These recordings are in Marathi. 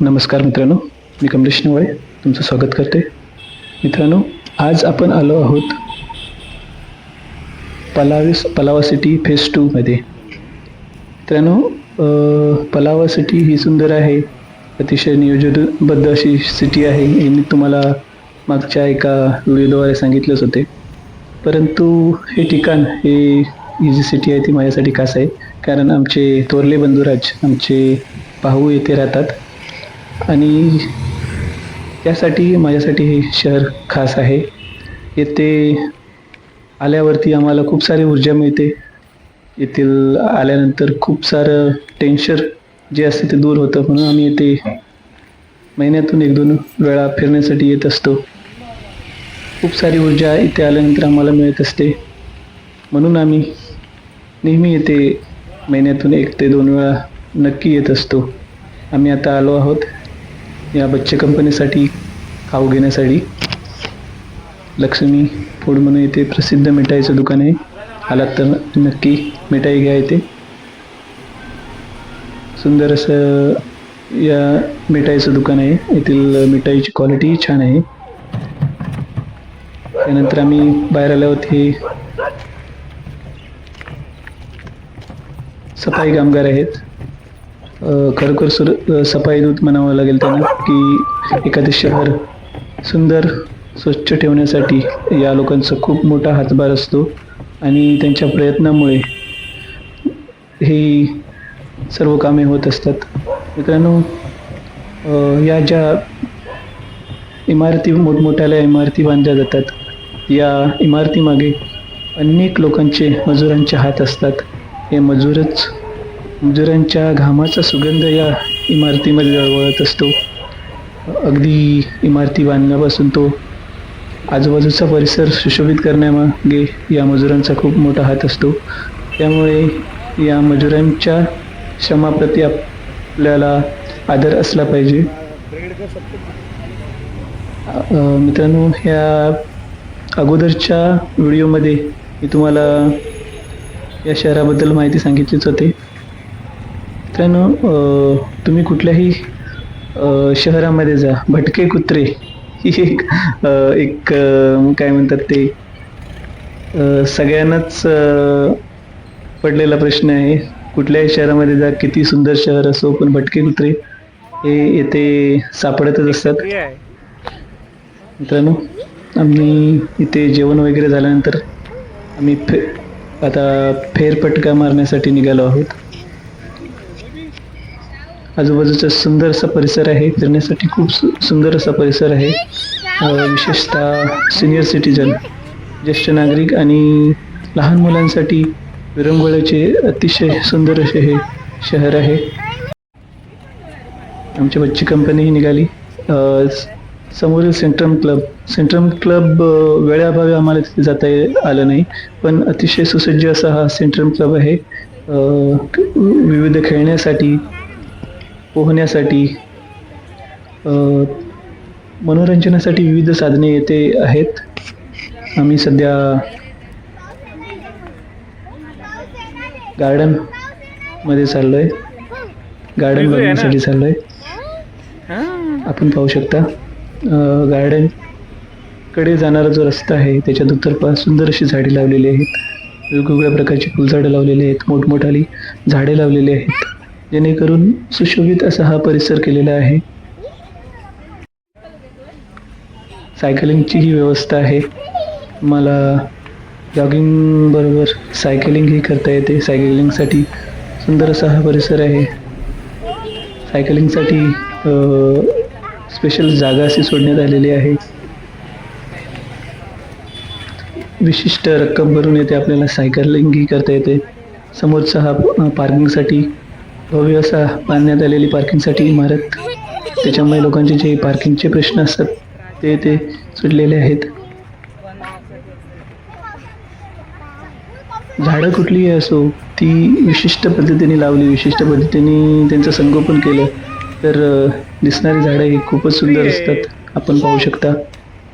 नमस्कार मित्रांनो मी कमलेश नवळे तुमचं स्वागत करते. मित्रांनो आज आपण आलो आहोत पलाविस पलावा सिटी फेस टूमध्ये मित्रांनो पलावा सिटी ही सुंदर आहे. अतिशय नियोजनबद्ध अशी सिटी आहे. हे मी तुम्हाला मागच्या एका व्हिडिओद्वारे सांगितलेच होते. परंतु हे ठिकाण हे ही जी सिटी आहे ती माझ्यासाठी खास आहे. कारण आमचे थोरले बंधुराज आमचे भाऊ येथे राहतात. आणि त्यासाठी माझ्यासाठी हे शहर खास आहे. येथे आल्यावरती आम्हाला खूप सारी ऊर्जा मिळते. येथील आल्यानंतर खूप सारं टेन्शन जे असते ते दूर होतं. म्हणून आम्ही येथे महिन्यातून एक दोन वेळा फिरण्यासाठी येत असतो. खूप सारी ऊर्जा इथे आल्यानंतर आम्हाला मिळत असते. म्हणून आम्ही नेहमी येथे महिन्यातून एक ते दोन वेळा नक्की येत असतो. आम्ही आता आलो आहोत. या बच्चे कंपनीसाठी खाऊ घेण्यासाठी. लक्ष्मी फूड म्हणून इथे प्रसिद्ध मिठाईचं दुकान आहे. आलात तर नक्की मिठाई घ्या इथे. सुंदर असं या मिठाईचं दुकान आहे. येथील मिठाईची क्वालिटी छान आहे. त्यानंतर आम्ही बाहेर आल्यावरती सफाई कामगार आहेत. खरोखर सुर सफाई दूत म्हणावं लागेल त्यांना की एखादं शहर सुंदर स्वच्छ ठेवण्यासाठी या लोकांचा खूप मोठा हातभार असतो आणि त्यांच्या प्रयत्नामुळे ही सर्व कामे होत असतात. मित्रांनो या ज्या इमारती मोठमोठ्याल्या इमारती बांधल्या जातात या इमारतीमागे अनेक लोकांचे मजुरांचे हात असतात. हे मजूरच मजुरांच्या घामाचा सुगंध या इमारतीमध्ये दळवळत असतो. अगदी इमारती बांधण्यापासून तो आजूबाजूचा परिसर सुशोभित करण्यामागे या मजुरांचा खूप मोठा हात असतो. त्यामुळे या मजुरांच्या श्रमाप्रती आपल्याला आदर असला पाहिजे. मित्रांनो ह्या अगोदरच्या व्हिडिओमध्ये मी तुम्हाला या शहराबद्दल माहिती सांगितलीच होती. मित्रांनो तुम्ही कुठल्याही शहरामध्ये जा. भटके कुत्रे. ही एक एक काय म्हणतात ते सगळ्यांनाच पडलेला प्रश्न आहे. कुठल्याही शहरामध्ये जा. किती सुंदर शहर असो पण भटके कुत्रे हे येथे सापडतच असतात. मित्रांनो आम्ही इथे जेवण वगैरे झाल्यानंतर आम्ही फे आता फेरपटका मारण्यासाठी निघालो आहोत. आजूबाजूचा सुंदर असा परिसर आहे फिरण्यासाठी खूप सु सुंदर असा परिसर आहे. विशेषतः सिनियर सिटीजन ज्येष्ठ नागरिक आणि लहान मुलांसाठी विरंगुळ्याचे अतिशय सुंदर असे हे शहर आहे. आमची बच्ची कंपनीही निघाली. समोरील सेंट्रम क्लब सेंट्रम क्लब वेळाभावी आम्हाला तिथे जाता ये- आलं नाही. पण अतिशय सुसज्ज असा हा सेंट्रम क्लब आहे. विविध खेळण्यासाठी पोहण्यासाठी अ, मनोरंजनासाठी विविध साधने येथे आहेत. आम्ही सध्या गार्डनमध्ये चाललोय. गार्डन बघण्यासाठी चाललोय. आपण पाहू शकता. गार्डनकडे जाणारा जो रस्ता आहे त्याच्या दुतर्फा सुंदर अशी झाडे लावलेली आहेत. वेगवेगळ्या प्रकारची फुलझाडं लावलेली आहेत. मोठमोठाली झाडे लावलेली आहेत. जेणेकरून सुशोभित असा हा परिसर केलेला आहे. सायकलिंगची ही व्यवस्था आहे. मला जॉगिंग बरोबर सायकलिंगही करता येते. सायकलिंगसाठी सुंदर असा हा परिसर आहे. सायकलिंगसाठी स्पेशल जागा अशी सोडण्यात आलेली आहे. विशिष्ट रक्कम भरून येते आपल्याला सायकलिंगही करता येते. समोरचा हा पार्किंगसाठी भव्य असा बांधण्यात आलेली पार्किंगसाठी इमारत. त्याच्यामुळे लोकांचे जे पार्किंगचे प्रश्न असतात ते ते सुटलेले आहेत. झाडं कुठलीही असो ती विशिष्ट पद्धतीने लावली विशिष्ट पद्धतीने त्यांचं संगोपन केलं तर दिसणारी झाडं ही खूपच सुंदर असतात. आपण पाहू शकता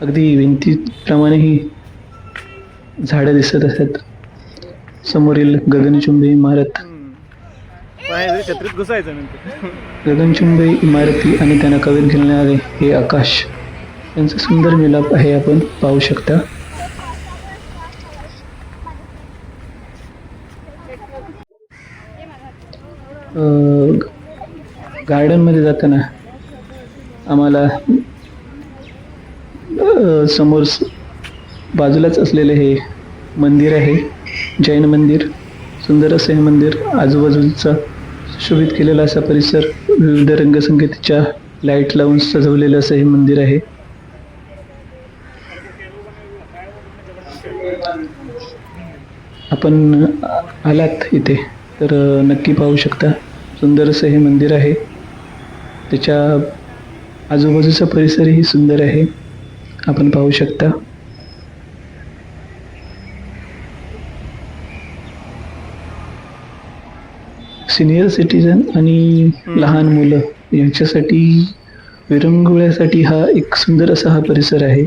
अगदी भिंतीप्रमाणे ही झाडं दिसत असतात. समोरील गगनचुंबी इमारत. पाय छत्रीत घुसायचं नंतर. गगनचुंबी इमारती आणि त्यांना कवेत घेणारे हे आकाश. यांचा सुंदर मिलाप आहे आपण पाहू शकता. गार्डनमध्ये जाताना आम्हाला समोर बाजूलाच असलेले हे मंदिर आहे. जैन मंदिर सुंदर असं हे मंदिर आजूबाजूचा सुशोभित केलेला असा परिसर विविध रंगसंगतीच्या लाइट लावून सजवलेलं असं हे मंदिर आहे. आपण आलात इथे तर नक्की पाहू शकता. सुंदर असं हे मंदिर आहे. त्याच्या आजूबाजूचा परिसरही सुंदर आहे. आपण पाहू शकता. सिनियर सिटीजन आणि लहान मुलं यांच्यासाठी विरंगुळ्यासाठी हा एक सुंदर असा हा परिसर आहे.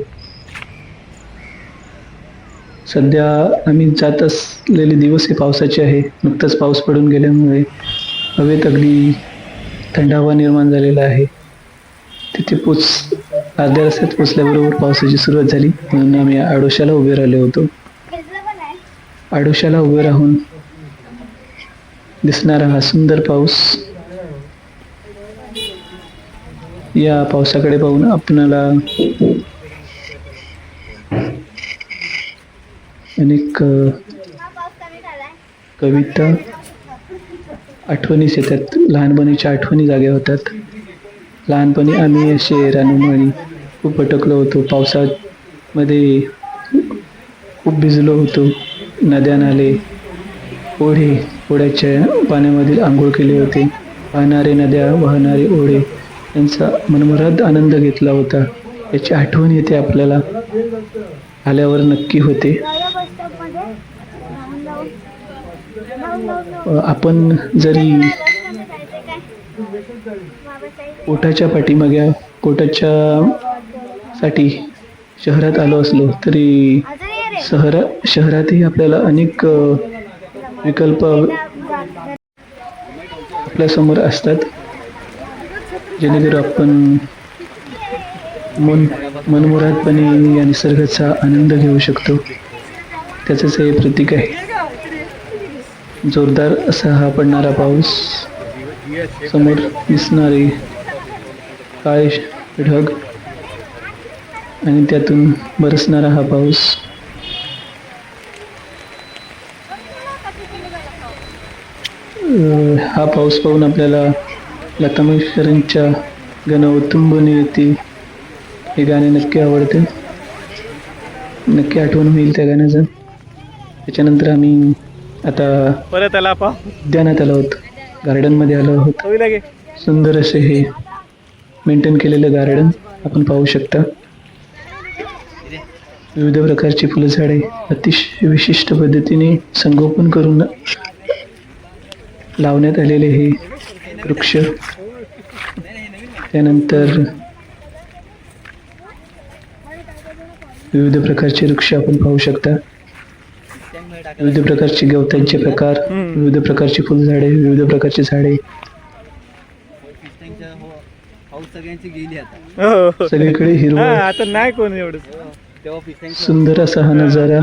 सध्या आम्ही जात असलेले दिवस हे पावसाचे आहे. नुकताच पाऊस पडून गेल्यामुळे हवेत अगदी थंडावा निर्माण झालेला आहे. तिथे पोच अर्ध्या रस्त्यात पोचल्याबरोबर पावसाची सुरुवात झाली. म्हणून आम्ही आडोशाला उभे राहिलो होतो. आडोशाला उभे राहून दिसणारा हा सुंदर पाऊस. या पावसाकडे पाहून आपणाला अनेक कविता आठवणीस येतात. लहानपणीच्या आठवणी जाग्या होतात. लहानपणी आम्ही असे रानूमणी खूप भटकलो होतो. पावसामध्ये खूप भिजलो होतो. नद्या नाले ओढे ओढ्याच्या पाण्यामधील आंघोळ केले होते. वाहणारे नद्या वाहणारे ओढे यांचा मनमुराद आनंद घेतला होता. याची आठवण येते आपल्याला. आल्यावर नक्की होते. आपण जरी कोटाच्या पाठीमागे कोटाच्या साठी शहरात आलो असलो तरी शहरा शहरातही आपल्याला अनेक विकल्प आपल्यासमोर असतात. जेणेकरून आपण मन मनमुरादपणे या निसर्गाचा आनंद घेऊ शकतो. त्याचंच हे प्रतीक आहे. जोरदार असा हा पडणारा पाऊस समोर दिसणारे काळे ढग आणि त्यातून बरसणारा हा पाऊस हा पाऊस पाहून आपल्याला लता मंगेशकरांच्या गाणं उत्तुंबने येते. हे गाणे नक्की आवडते. नक्की आठवण होईल त्या गाण्याचं. त्याच्यानंतर आम्ही आता परत पाव उद्यानात आलो आहोत. गार्डनमध्ये आलो आहोत. सुंदर असे हे मेंटेन केलेलं गार्डन आपण पाहू शकता. विविध प्रकारची फुलझाडे अतिशय विशिष्ट पद्धतीने संगोपन करून लावण्यात आलेले हे वृक्ष. त्यानंतर विविध प्रकारचे वृक्ष आपण पाहू शकता. विविध प्रकारचे गवतांचे प्रकार. विविध प्रकारची फुलझाडे विविध प्रकारची झाडे. पाऊस सगळ्यांची गेली आता हो, हो. सगळीकडे हा, हिरवळ आता नाही कोण एवढं तेव्हा पिसांची सुंदर असा हा नजारा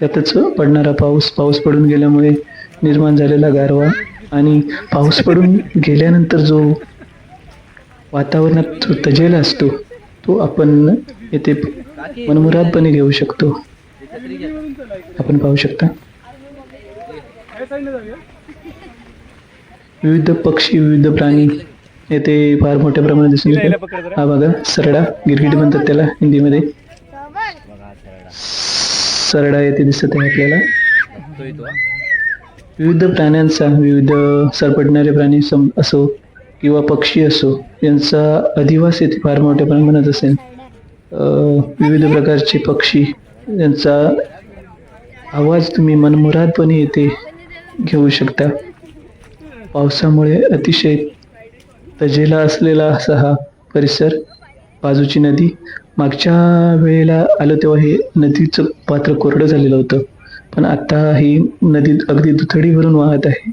त्यातच पडणारा पाऊस. पाऊस पडून गेल्यामुळे निर्माण झालेला गारवा. आणि पाऊस पडून गेल्यानंतर जो वातावरणात जो तजेला असतो तो आपण येथे मनमुरादपणे घेऊ शकतो. आपण पाहू शकता. विविध पक्षी विविध प्राणी येथे फार मोठ्या प्रमाणात दिसून येतात. जरा. हा बघा सरडा गिरगिट म्हणतात त्याला हिंदीमध्ये. सरडा येथे दिसत आहे आपल्याला. येतो. विविध प्राण्यांचा विविध सरपटणारे प्राणी सम असो किंवा पक्षी असो यांचा अधिवास येथे फार मोठ्या प्रमाणात असेल. विविध प्रकारचे पक्षी यांचा आवाज तुम्ही मनमुरादपणे येथे घेऊ शकता. पावसामुळे अतिशय तजेला असलेला असा हा परिसर बाजूची नदी. मागच्या वेळेला आलं तेव्हा हे नदीचं पात्र कोरडं झालेलं होतं. पण आत्ता ही नदी अगदी दुथडी भरून वाहत आहे.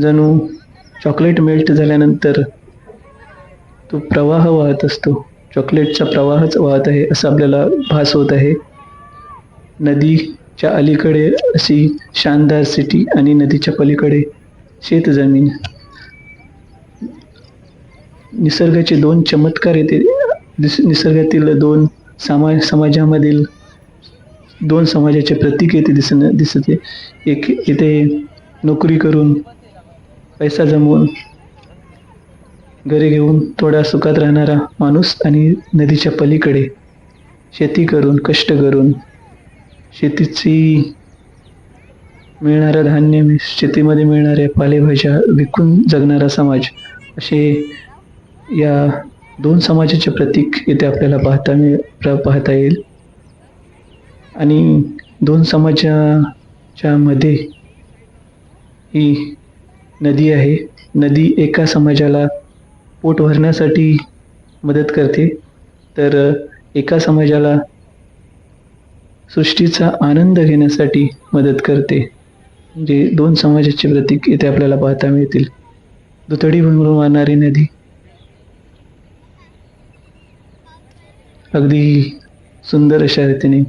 जणू चॉकलेट मेल्ट झाल्यानंतर तो प्रवाह वाहत असतो. चॉकलेटचा प्रवाहच वाहत आहे असं आपल्याला भास होत आहे. नदीच्या अलीकडे अशी शानदार सिटी आणि नदीच्या पलीकडे शेतजमीन. निसर्गाचे दोन चमत्कार येते. निस- निसर्गातील दोन समाज समाजामधील दोन समाजाचे प्रतीक येते दिसन दिसते एक इथे नोकरी करून पैसा जमवून घरी घेऊन थोडा सुखात राहणारा माणूस आणि नदीच्या पलीकडे शेती करून कष्ट करून शेतीची मिळणारं धान्य शेतीमध्ये मिळणाऱ्या पालेभाज्या विकून जगणारा समाज असे या दोन समाजाचे प्रतीक इथे आपल्याला पाहता मिळ पाहता येईल. आणि दोन समाजाच्या मध्ये ही नदी आहे. नदी एका समाजाला पोट भरण्यासाठी मदत करते. तर एका समाजाला सृष्टीचा आनंद घेण्यासाठी मदत करते. म्हणजे दोन समाजाचे प्रतीक इथे आपल्याला पाहता मिळतील. दुतडी भुणभुण वाहणारी नदी. अगदी सुंदर अशा रीतीने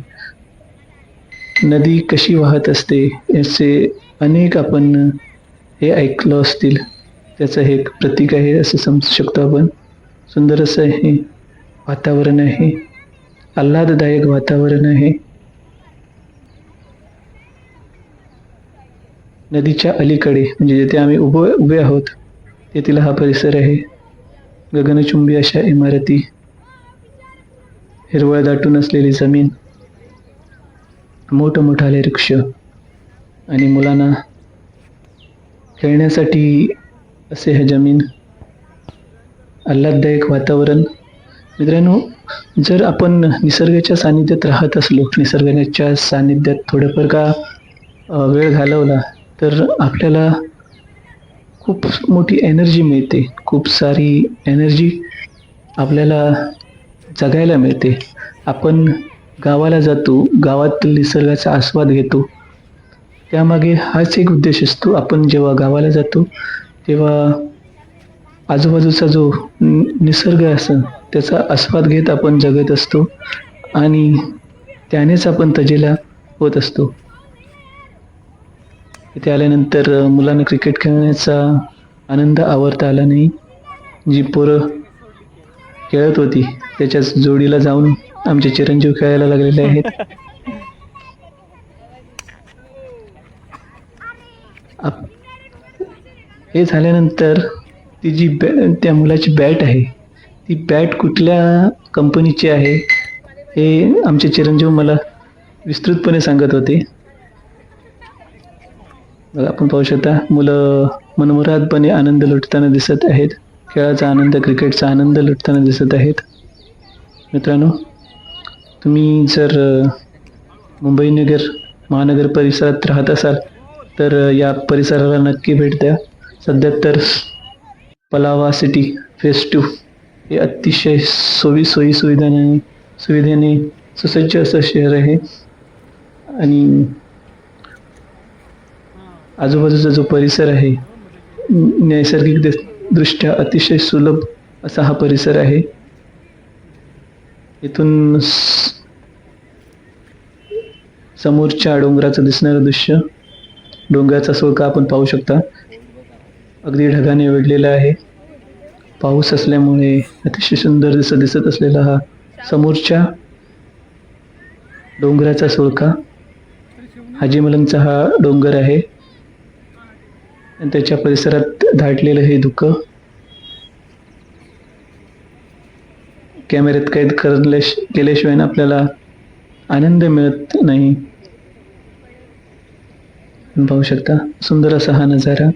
नदी कशी वाहत असते याचे अनेक आपण हे ऐकलं असतील. त्याचं हे एक प्रतीक आहे असं समजू शकतो आपण. सुंदर असं हे वातावरण आहे. आल्हाददायक वातावरण आहे. नदीच्या अलीकडे म्हणजे जिथे आम्ही उभं उभे आहोत तेथील हा परिसर आहे. गगनचुंबी अशा इमारती. हिरवळ दाटून असलेली जमीन. मोठमोठाले वृक्ष आणि मुलांना खेळण्यासाठी असे हे जमीन आल्हाददायक वातावरण. मित्रांनो जर आपण निसर्गाच्या सानिध्यात राहत असलो निसर्गाच्या सानिध्यात थोडंफार का वेळ घालवला तर आपल्याला खूप मोठी एनर्जी मिळते. खूप सारी एनर्जी आपल्याला जगायला मिळते. आपण गावाला जातो गावातील निसर्गाचा आस्वाद घेतो. त्यामागे हाच एक उद्देश असतो. आपण जेव्हा गावाला जातो तेव्हा आजूबाजूचा जो नि- निसर्ग असं त्याचा आस्वाद घेत आपण जगत असतो आणि त्यानेच आपण तजेला होत असतो. इथे आल्यानंतर मुलांना क्रिकेट खेळण्याचा आनंद आवरता आला नाही. जी पोरं खेळत होती त्याच्याच जोडीला जाऊन आमचे चिरंजीव खेळायला लागलेले आहेत. आप- हे झाल्यानंतर ती जी बॅ त्या मुलाची बॅट आहे ती बॅट कुठल्या कंपनीची आहे हे आमचे चिरंजीव मला विस्तृतपणे सांगत होते. आपण पाहू शकता मुलं मनमुरादपणे आनंद लुटताना दिसत आहेत खेळाचा आनंद क्रिकेटचा आनंद लुटताना दिसत आहेत. मित्रांनो तुम्ही जर मुंबई नगर महानगर परिसरात राहत असाल तर या परिसराला नक्की भेट द्या. सध्या तर पलावा सिटी फेस टू हे अतिशय सोयी सोयी सुविधाने सुविधेने सुसज्ज असं शहर आहे. आणि आजूबाजूचा जो परिसर आहे नैसर्गिक दृ- दृष्ट्या अतिशय सुलभ असा हा परिसर आहे. इथून समोरच्या डोंगराचं दिसणारं दृश्य डोंगराचा सोळका आपण पाहू शकता? अगदी ढगाने वेढलेला आहे. पाऊस असल्यामुळे अतिशय सुंदर दिसत दिसत असलेला हा समोरच्या डोंगराचा सुळका हाजीमलंगचा हा डोंगर आहे. आणि त्याच्या परिसरात धाटलेलं हे धुकं. कॅमेऱ्यात कैद करल्या केल्याशिवाय ना आपल्याला आनंद मिळत नाही. आपण पाहू शकता सुंदर असा हा नजारा.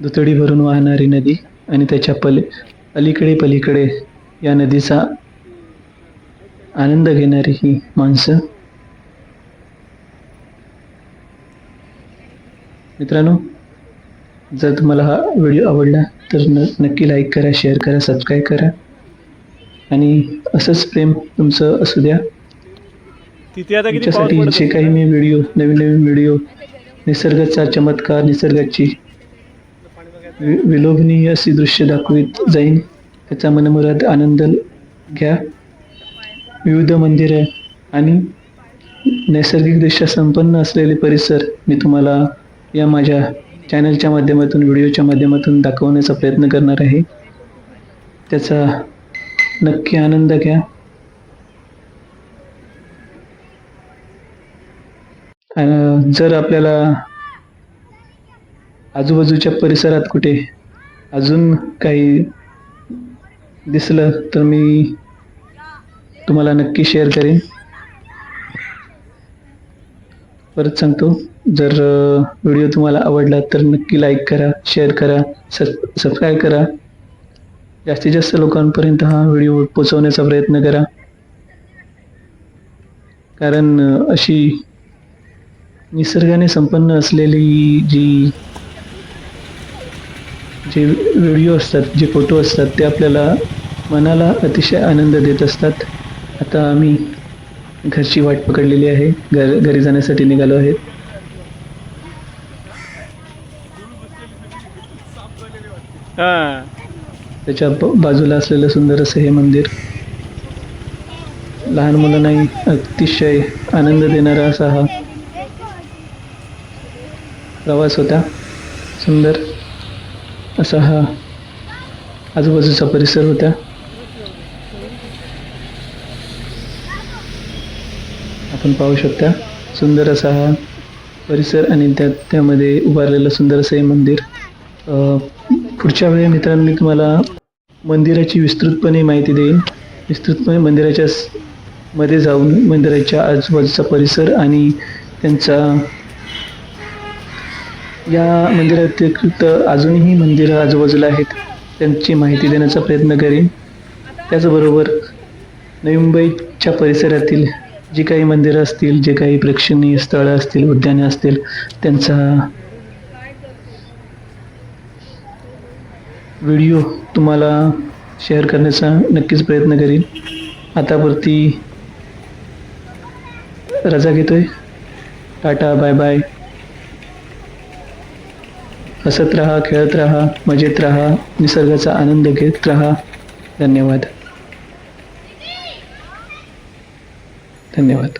दुतडी भरून वाहणारी नदी आणि त्याच्या पली अलीकडे पलीकडे या नदीचा आनंद घेणारी ही माणसं. मित्रांनो जर तुम्हाला हा व्हिडिओ आवडला तर न नक्की लाईक करा शेअर करा सबस्क्राईब करा. आणि असंच प्रेम तुमचं असू द्या. तिथे आता जे काही? मी व्हिडिओ नवीन नवीन व्हिडिओ निसर्गाचा चमत्कार निसर्गाची वि विलोभनीय अशी दृश्य दाखवित जाईन. त्याचा मनमुराद आनंद घ्या. विविध मंदिरे आणि नैसर्गिकदृष्ट्या संपन्न असलेले परिसर मी तुम्हाला या माझ्या चॅनलच्या माध्यमातून व्हिडिओच्या माध्यमातून दाखवण्याचा प्रयत्न करणार आहे. त्याचा नक्की आनंद घ्या. जर आपल्याला आजूबाजूच्या परिसरात कुठे अजून काही दिसलं तर मी तुम्हाला नक्की शेअर करेन. परत सांगतो जर व्हिडिओ तुम्हाला आवडला तर नक्की लाईक करा शेअर करा सब सबस्क्राईब करा. जास्तीत जास्त लोकांपर्यंत हा व्हिडिओ पोचवण्याचा प्रयत्न करा. कारण अशी निसर्गाने संपन्न असलेली जी जे व्हिडिओ असतात जे फोटो असतात ते आपल्याला मनाला अतिशय आनंद देत असतात. आता आम्ही घरची वाट पकडलेली आहे. घर घरी जाण्यासाठी निघालो आहे. हा. त्याच्या बाजूला असलेलं सुंदर असं हे मंदिर. लहान मुलांनाही अतिशय आनंद देणारा असा हा प्रवास होता. सुंदर असा हा आजूबाजूचा परिसर होता. आपण पाहू शकता सुंदर असा हा परिसर आणि त्यात त्यामध्ये उभारलेलं सुंदर असं हे मंदिर. पुढच्या वेळी मित्रांनो मी तुम्हाला मंदिराची विस्तृतपणे माहिती देईन. विस्तृतपणे मंदिराच्या मध्ये जाऊन मंदिराच्या आजूबाजूचा परिसर आणि त्यांचा या मंदिराव्यतिरिक्त अजूनही मंदिरं आजूबाजूला आहेत. त्यांची माहिती देण्याचा प्रयत्न करेन. त्याचबरोबर नवी मुंबईच्या परिसरातील जी काही मंदिरं असतील जे काही प्रेक्षणीय स्थळं असतील उद्याने असतील त्यांचा व्हिडिओ तुम्हाला शेअर करण्याचा नक्कीच प्रयत्न करीन. आतापुरती रजा घेतोय. टाटा बाय बाय हसत राहा खेळत राहा मजेत राहा निसर्गाचा आनंद घेत राहा. धन्यवाद. धन्यवाद.